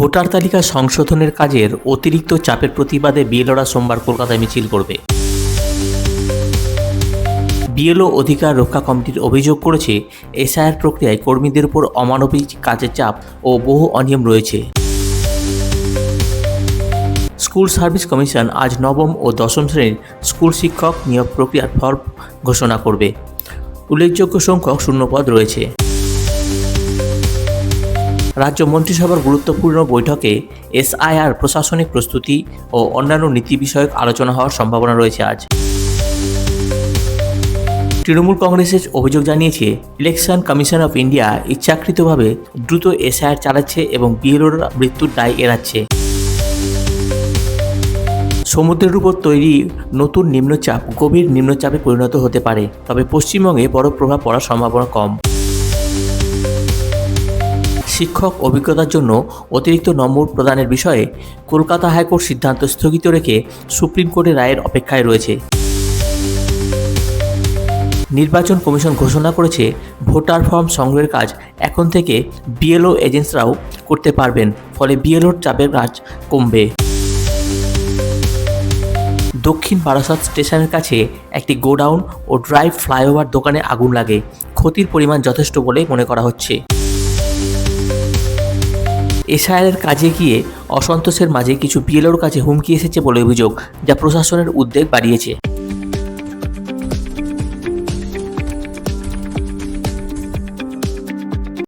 Voter তালিকা সংশোধনের কাজের অতিরিক্ত চাপের প্রতিবাদে বিএলওরা সোমবার কলকাতায় মিছিল করবে। বিএলও অধিকার রক্ষা কমিটির অভিযোগ করেছে, এসআইআর প্রক্রিয়ায় কর্মীদের উপর অমানবিক কাজের চাপ ও বহু অনিয়ম রয়েছে। স্কুল সার্ভিস কমিশন আজ নবম ও দশম শ্রেণির স্কুল শিক্ষক নিয়োগ প্রক্রিয়ার ফর্ম ঘোষণা করবে। উল্লেখযোগ্য সংখ্যক শূন্যপদ রয়েছে। রাজ্য মন্ত্রিসভার গুরুত্বপূর্ণ বৈঠকে এসআইআর প্রশাসনিক প্রস্তুতি ও অন্যান্য নীতি বিষয়ক আলোচনা হওয়ার সম্ভাবনা রয়েছে আজ। তৃণমূল কংগ্রেসের অভিযোগ জানিয়েছে, ইলেকশন কমিশন অফ ইন্ডিয়া ইচ্ছাকৃতভাবে দ্রুত এসআইআর চালাচ্ছে এবং বিএলওর মৃত্যুর দায় এড়াচ্ছে। সমুদ্রের উপর তৈরি নতুন নিম্নচাপ গভীর নিম্নচাপে পরিণত হতে পারে, তবে পশ্চিমবঙ্গে বড় প্রভাব পড়ার সম্ভাবনা কম। শিক্ষক অভিজ্ঞতার জন্য অতিরিক্ত নম্বর প্রদানের বিষয়ে কলকাতা হাইকোর্ট সিদ্ধান্ত স্থগিত রেখে সুপ্রিম কোর্টের রায়ের অপেক্ষায় রয়েছে। নির্বাচন কমিশন ঘোষণা করেছে, ভোটার ফর্ম সংগ্রহের কাজ এখন থেকে বিএলও এজেন্টসরাও করতে পারবেন, ফলে বিএলওর চাপের কাজ কমবে। দক্ষিণ বারাসাত স্টেশনের কাছে একটি গোডাউন ও ড্রাইভ ফ্লাইওভার দোকানে আগুন লাগে। ক্ষতির পরিমাণ যথেষ্ট বলে মনে করা হচ্ছে। এসআইআরের কাজে গিয়ে অসন্তোষের মাঝে কিছু বিএলওর কাছে হুমকি এসেছে বলে অভিযোগ যা প্রশাসনের উদ্বেগ বাড়িয়েছে।